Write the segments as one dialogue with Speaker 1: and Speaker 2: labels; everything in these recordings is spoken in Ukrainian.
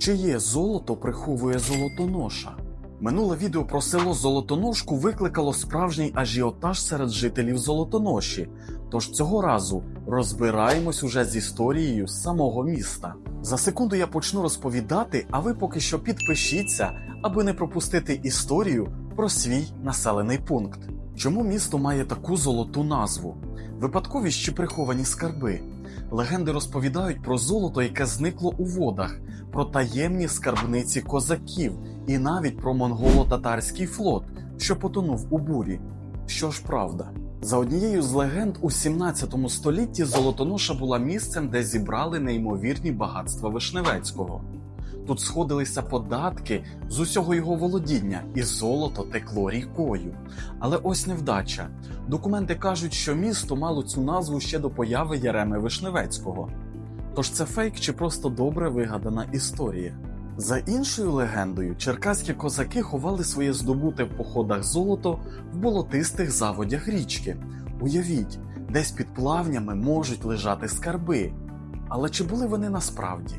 Speaker 1: Чиє золото приховує золотоноша? Минуле відео про село Золотоношку викликало справжній ажіотаж серед жителів Золотоноші. Тож цього разу розбираємось уже з історією самого міста. За секунду я почну розповідати, а ви поки що підпишіться, аби не пропустити історію про свій населений пункт. Чому місто має таку золоту назву? Випадковість чи приховані скарби? Легенди розповідають про золото, яке зникло у водах, про таємні скарбниці козаків і навіть про монголо-татарський флот, що потонув у бурі. Що ж правда? За однією з легенд, у 17 столітті Золотоноша була місцем, де зібрали неймовірні багатства Вишневецького. Тут сходилися податки з усього його володіння, і золото текло рікою. Але ось невдача. Документи кажуть, що місто мало цю назву ще до появи Яреми Вишневецького. Тож це фейк чи просто добре вигадана історія. За іншою легендою, черкаські козаки ховали своє здобуте в походах золото в болотистих заводях річки. Уявіть, десь під плавнями можуть лежати скарби. Але чи були вони насправді?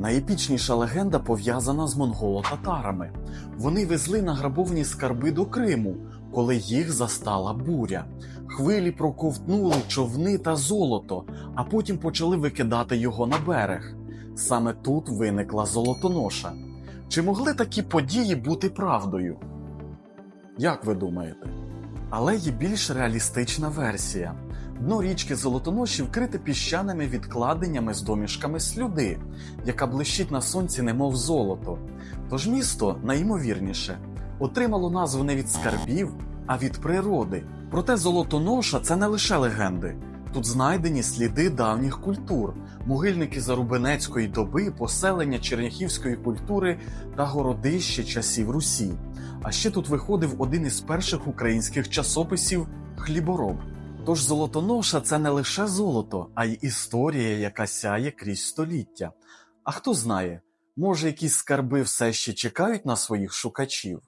Speaker 1: Найепічніша легенда пов'язана з монголо-татарами. Вони везли награбовані скарби до Криму, коли їх застала буря. Хвилі проковтнули човни та золото, а потім почали викидати його на берег. Саме тут виникла золотоноша. Чи могли такі події бути правдою? Як ви думаєте? Але є більш реалістична версія. Дно річки Золотоноші вкрите піщаними відкладеннями з домішками слюди, яка блищить на сонці, немов золото. Тож місто, найімовірніше, отримало назву не від скарбів, а від природи. Проте Золотоноша це не лише легенди. Тут знайдені сліди давніх культур, могильники Зарубинецької доби, поселення черняхівської культури та городище часів Русі. А ще тут виходив один із перших українських часописів Хлібороб. Тож золотоноша це не лише золото, а й історія, яка сяє крізь століття. А хто знає, може, якісь скарби все ще чекають на своїх шукачів?